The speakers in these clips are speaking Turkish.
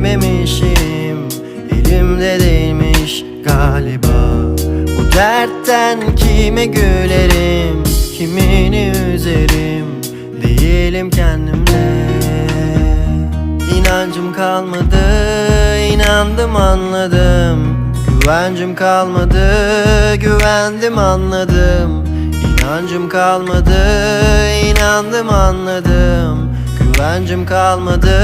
Sevilmemişim Elimde değilmiş galiba. Bu dertten kime gülerim? Kimini üzerim? Değilim kendimle. İnancım kalmadı inandım anladım. Güvencim kalmadı güvendim anladım. İnancım kalmadı inandım anladım Güvencim kalmadı.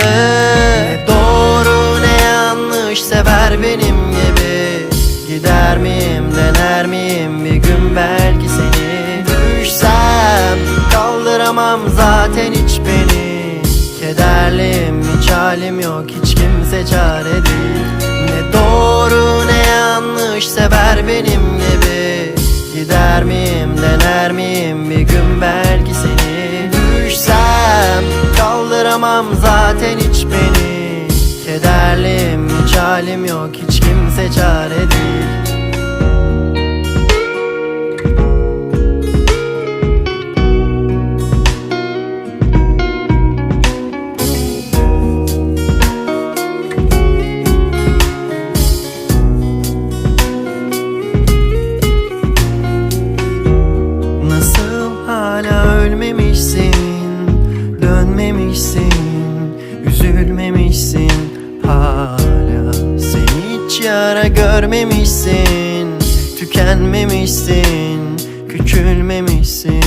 Ne doğru ne yanlış sever benim gibi. Gider miyim dener miyim? Bir gün belki seni Düşsem kaldıramam zaten hiç beni. Kederliyim hiç halim yok hiç kimse çare değil. Ne doğru ne yanlış sever benim gibi. Gider miyim dener miyim? Bir gün belki seni Düşsem kaldıramam zaten hiç beni. Kederliyim hiç halim yok hiç kimse çare değil görmemişsin Tükenmemişsin Küçülmemişsin.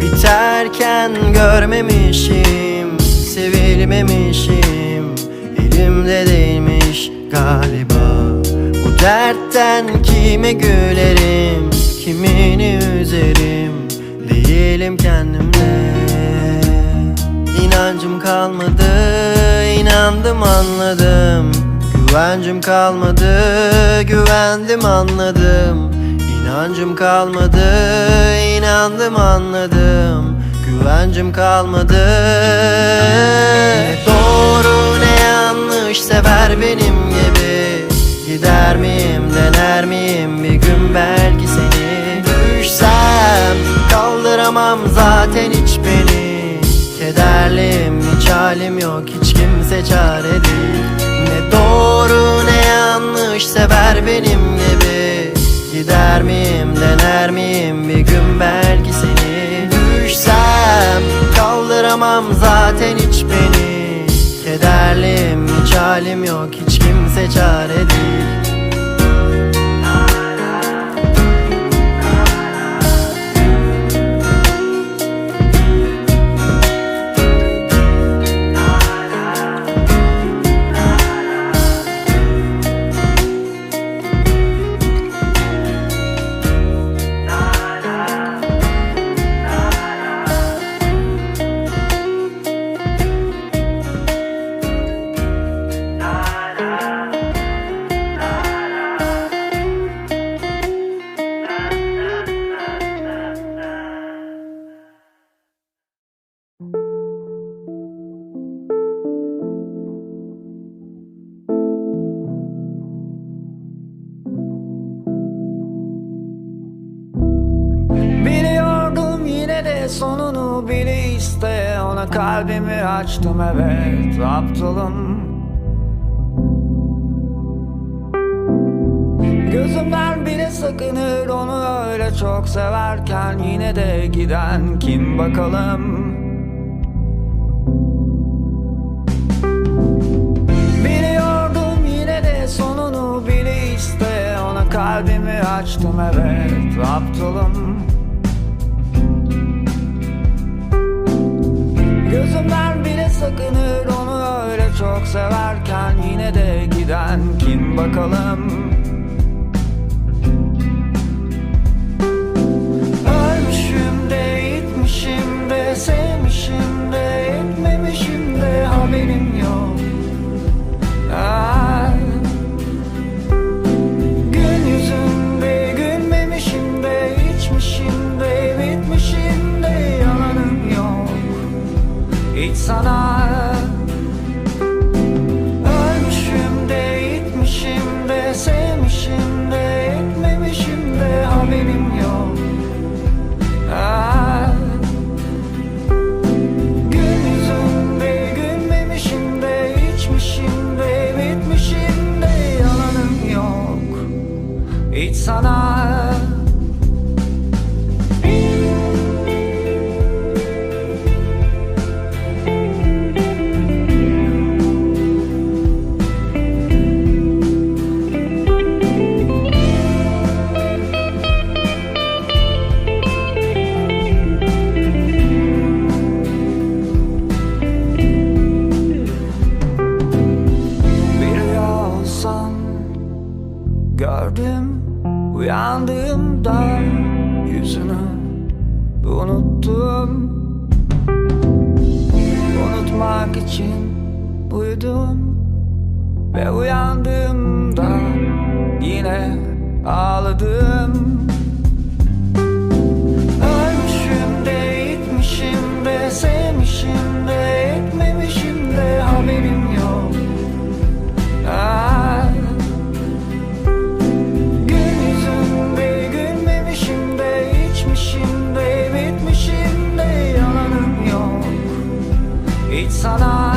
Biterken görmemişim Sevilmemişim Elimde değilmiş galiba. Bu dertten kime gülerim Kimini üzerim Değilim kendimle. İnancım kalmadı inandım anladım Güvencim kalmadı güvendim anladım. İnancım kalmadı inandım anladım. Güvencim kalmadı. Ne doğru ne yanlış sever benim gibi. Gider miyim dener miyim? Bir gün belki seni Düşsem. Kaldıramam zaten hiç beni. Kederliyim hiç halim yok hiç kimse çare değil Ne doğru ne yanlış sever benim gibi. Gider miyim dener miyim? Bir gün belki seni Düşsem kaldıramam zaten hiç beni. Kederliyim hiç halim yok hiç kimse çare değil iste Ona kalbimi açtım evet aptalım. Gözümden bile sakınır onu öyle çok severken Yine de giden kim bakalım? Biliyordum yine de sonunu bile iste Ona kalbimi açtım evet aptalım sakınır onu öyle çok severken Yine de giden kim bakalım? Ölmüşüm de gitmişim de sevmişim de etmemişim de haberim yok. Ah. Gün yüzünde gülmemişim de içmişim de bitmişim de yalanım yok. Hiç sana sana. Gördüm uyandığımda Yüzünü unuttum. Unutmak için uyudum Ve uyandığımda Yine ağladım. Ölmüşüm de gitmişim de Sevmişim de Hiç sana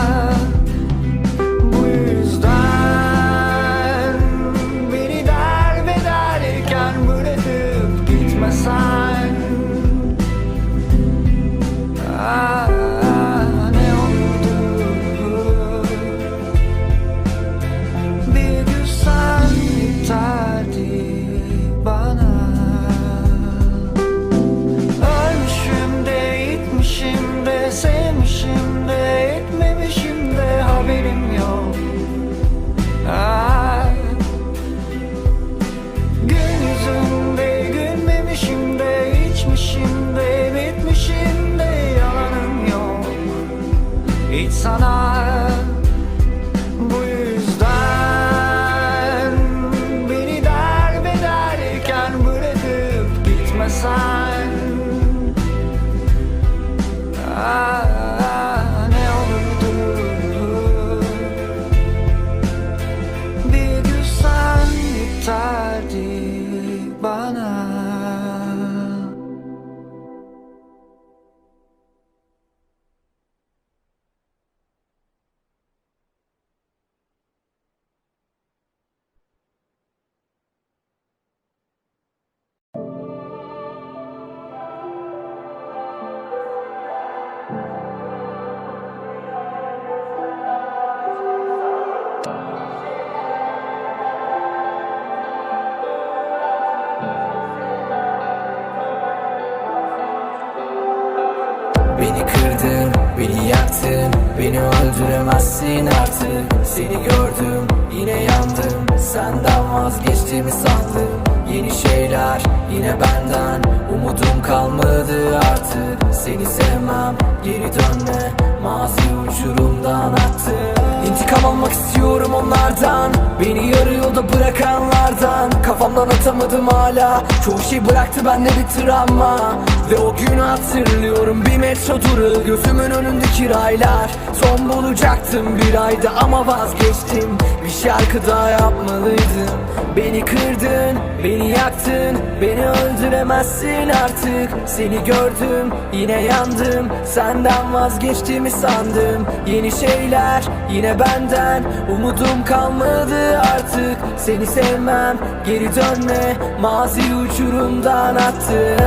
Beni öldüremezsin artık. Seni gördüm, yine yandım. Senden vazgeçtiğimi sandım Yeni şeyler, yine benden. Umudum kalmadı artık. Seni sevmem, geri dönme. Mazi uçurumdan attı İntikam almak istiyorum onlardan. Beni yarı yolda bırakanlardan. Kafamdan atamadım hala. Çoğu şey bıraktı bende bir travma Ve o günü hatırlıyorum. Bir metro durağı Gözümün önündeki raylar. Son bulacaktım bir ayda ama vazgeçtim. Bir şarkı daha yapmalıydım Beni kırdın, beni yaktın Beni öldüremezsin artık. Seni gördüm, yine yandım. Senden vazgeçtiğimi sandım. Yeni şeyler, yine benden. Umudum kalmadı artık. Seni sevmem, geri dönme. Mazi uçurumdan attı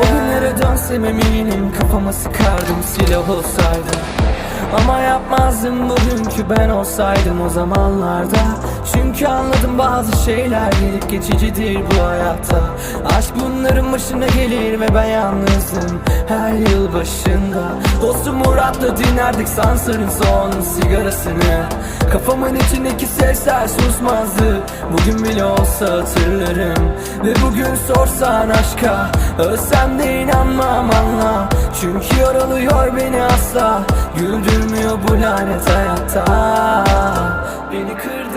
O günlere dönsem eminim. Kafama sıkardım silah olsaydı. Ama yapmazdım bugünkü ben olsaydım o zamanlarda Çünkü anladım bazı şeyler gelip geçicidir bu hayatta Aşk bunların başına gelir ve ben yalnızım her yıl başında. Dostum Murat'la dinlerdik Sansar'ın son sigarasını. Kafamın içindeki sesler susmazdı Bugün bile olsa hatırlarım. Ve bugün sorsan aşka Ölsem de inanmam anla. Çünkü yaralıyor beni asla Güldürmüyor bu lanet hayatta. Beni kırdın,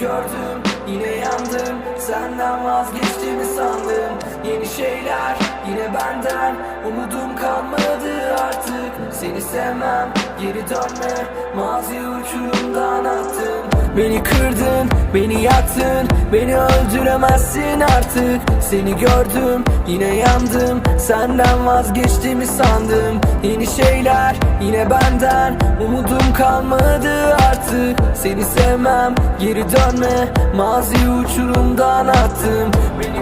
gördüm, Yine yandım. Senden vazgeçtiğimi sandım. Yeni şeyler yine benden. Umudum kalmadı artık. Seni sevmem geri dönme. Mazi uçurumdan attın Beni kırdın, beni yaktın Beni öldüremezsin artık. Seni gördüm, yine yandım. Senden vazgeçtiğimi sandım. Yeni şeyler yine benden. Umudum kalmadı artık. Seni sevmem, geri dönme. Mazi uçurumdan attım. Beni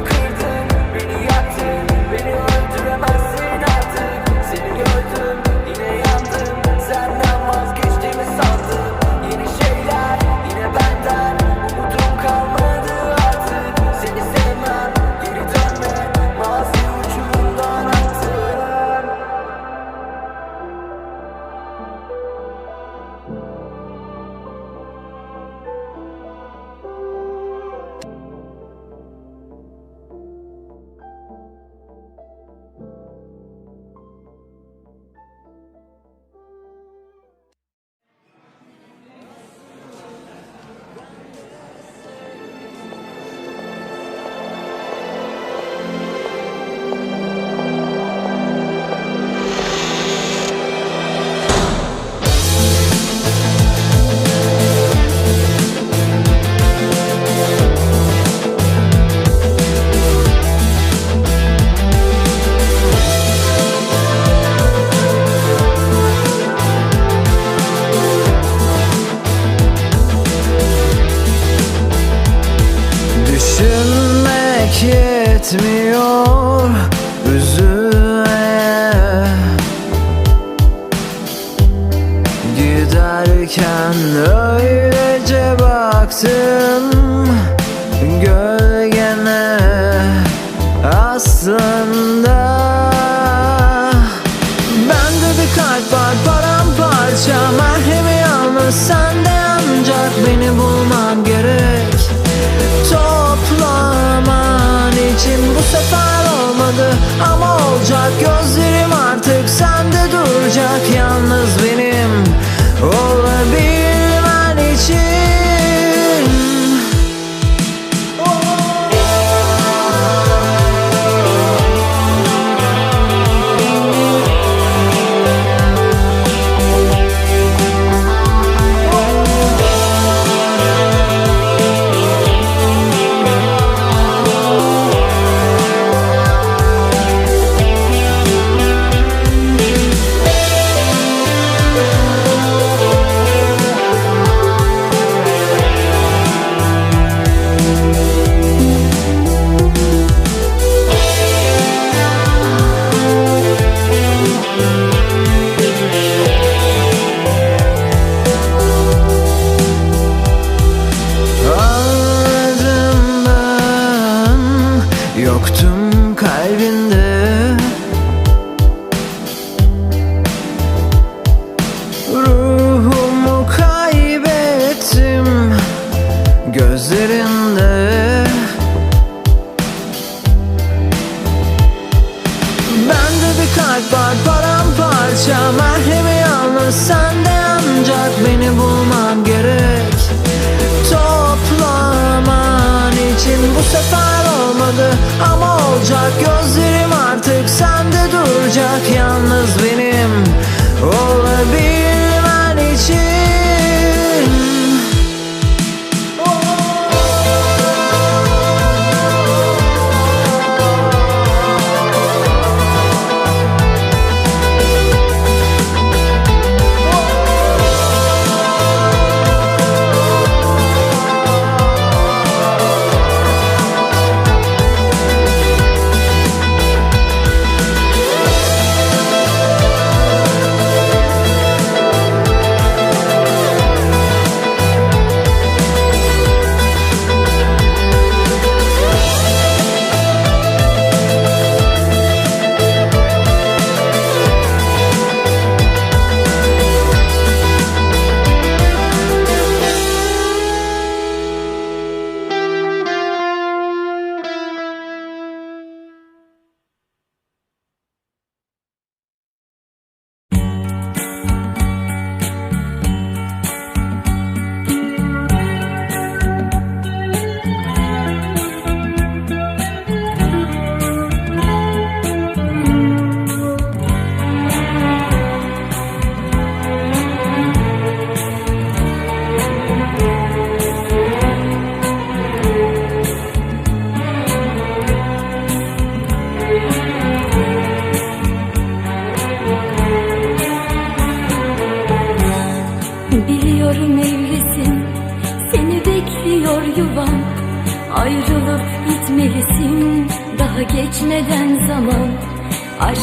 var paramparça. Merhemi yalnız sende ancak beni bulman gerek. Toplaman için bu sefer olmadı? Ama olacak gözlerim artık sende duracak. Yalnız benim olmadı Ama olacak gözlerim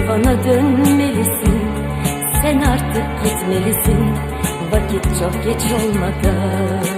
Yuvana dönmelisin Sen artık gitmelisin. Vakit çok geç olmadan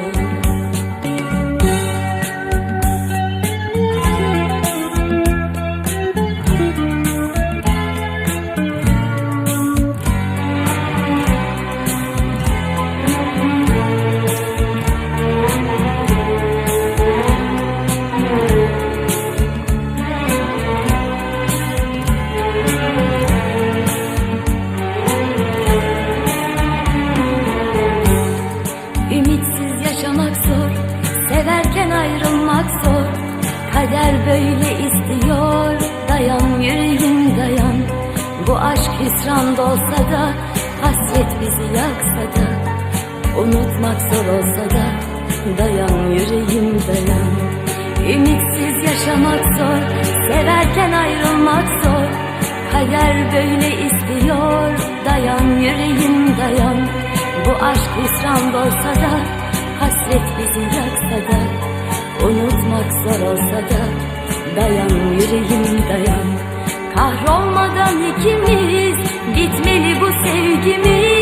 Unutmak zor olsa da Dayan yüreğim dayan. Ümitsiz yaşamak zor Severken ayrılmak zor. Kader böyle istiyor Dayan yüreğim dayan. Bu aşk hüsran olsa da Hasret bizi yaksa da Unutmak zor olsa da Dayan yüreğim dayan. Kahrolmadan ikimiz Bitmeli bu sevgimiz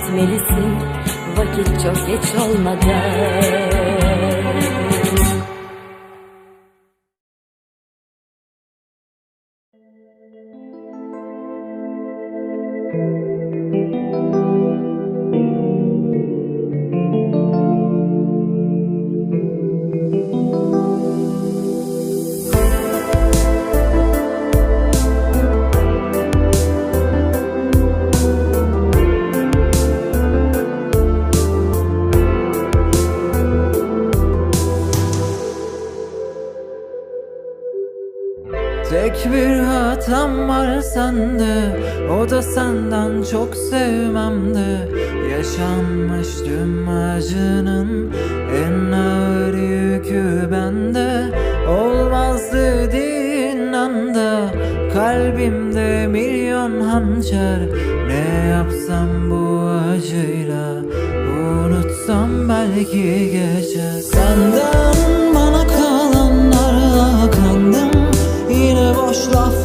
artık gitmelisin Vakit çok geç olmadan bir hatam var sende. O da senden çok sevmemde. Yaşanmış tüm acının En ağır yükü bende. Olmaz dediğin anda Kalbimde milyon hançer. Ne yapsam bu acıyla Unutsam belki geçer. Senden boş laflarla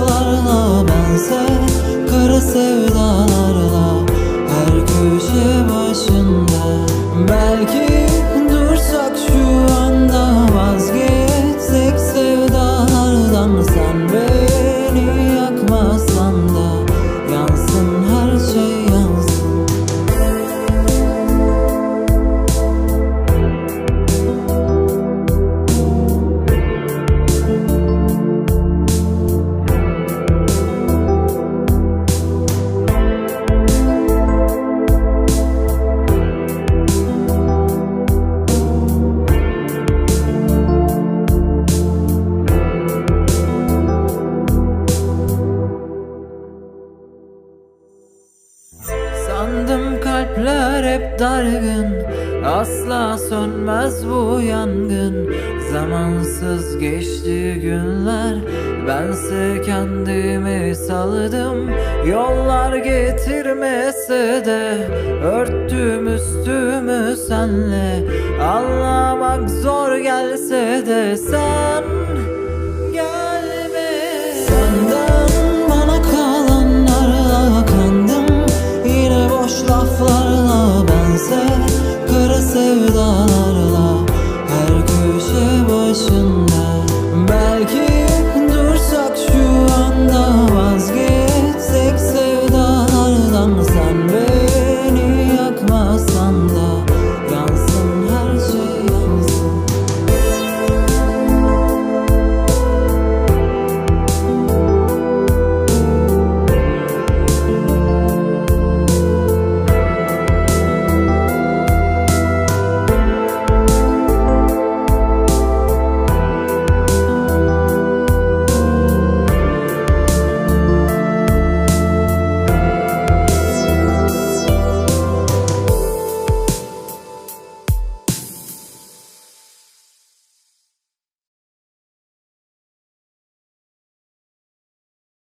Asla sönmez bu yangın. Zamansız geçti günler. Bense kendimi saldım. Yollar getirmese de Örttüm üstümü senle. Anlamak zor gelse de sen gelme. Senden bana kalanlara kandım. Yine boş laflarla